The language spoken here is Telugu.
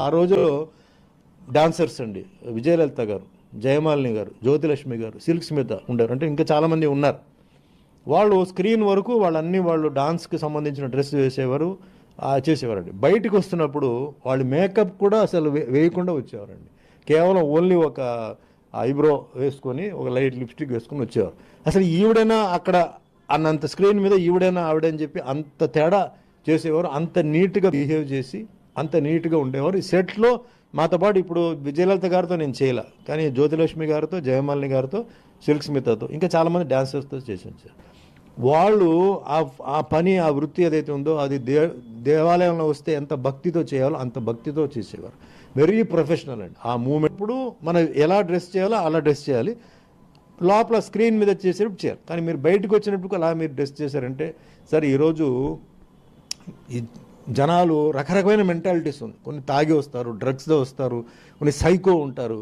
ఆ రోజులో డాన్సర్స్ అండి విజయలలిత గారు జయమాలిని గారు జ్యోతిలక్ష్మి గారు సిల్క్ మీద ఉండారు అంటే ఇంకా చాలామంది ఉన్నారు. వాళ్ళు స్క్రీన్ వరకు వాళ్ళన్నీ వాళ్ళు డాన్స్కి సంబంధించిన డ్రెస్ వేసేవారు చేసేవారండి. బయటికి వస్తున్నప్పుడు వాళ్ళు మేకప్ కూడా అసలు వేయకుండా వచ్చేవారండి. కేవలం ఓన్లీ ఒక ఐబ్రో వేసుకొని ఒక లైట్ లిప్స్టిక్ వేసుకొని వచ్చేవారు. అసలు ఈవిడైనా అక్కడ అన్నంత స్క్రీన్ మీద ఈవిడైనా ఆవిడని చెప్పి అంత తేడా చేసేవారు అంత నీట్గా బిహేవ్ చేసి అంత నీట్గా ఉండేవారు. ఈ సెట్లో మాతో పాటు ఇప్పుడు విజయలలిత గారితో నేను చేయలే. కానీ జ్యోతిలక్ష్మి గారితో జయమాలిని గారితో సిల్క్ స్మితతో ఇంకా చాలామంది డాన్సర్స్తో చేసి వచ్చారు వాళ్ళు ఆ ఆ పని ఆ వృత్తి ఏదైతే ఉందో అది దే దేవాలయంలో వస్తే ఎంత భక్తితో చేయాలో అంత భక్తితో చేసేవారు. వెరీ ప్రొఫెషనల్ అండి. ఆ మూమెంట్ ఇప్పుడు మనం ఎలా డ్రెస్ చేయాలో అలా డ్రెస్ చేయాలి. లోపల స్క్రీన్ మీద చేసేటప్పుడు చేయాలి. కానీ మీరు బయటకు వచ్చినప్పుడు అలా మీరు డ్రెస్ చేశారంటే సార్ ఈరోజు జనాలు రకరకమైన మెంటాలిటీస్ ఉంది. కొన్ని తాగి వస్తారు డ్రగ్స్తో వస్తారు కొన్ని సైకో ఉంటారు.